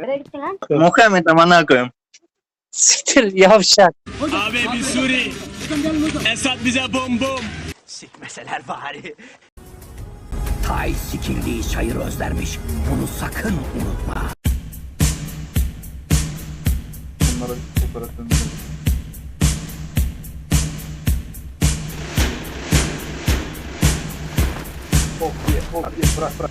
Nereye lan? Muhammed amına koyayım. Siktir yavşak. Abi bir Suri. Esat bize bom bom. Sikmeseler bari. Tay sikildiği çayır özlermiş. Bunu sakın unutma. Bunlara operasyon Oh, yeah, oh, yeah, bırak bırak.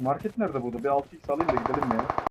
Market nerede burada? Bir 6x alayım da gidelim ya.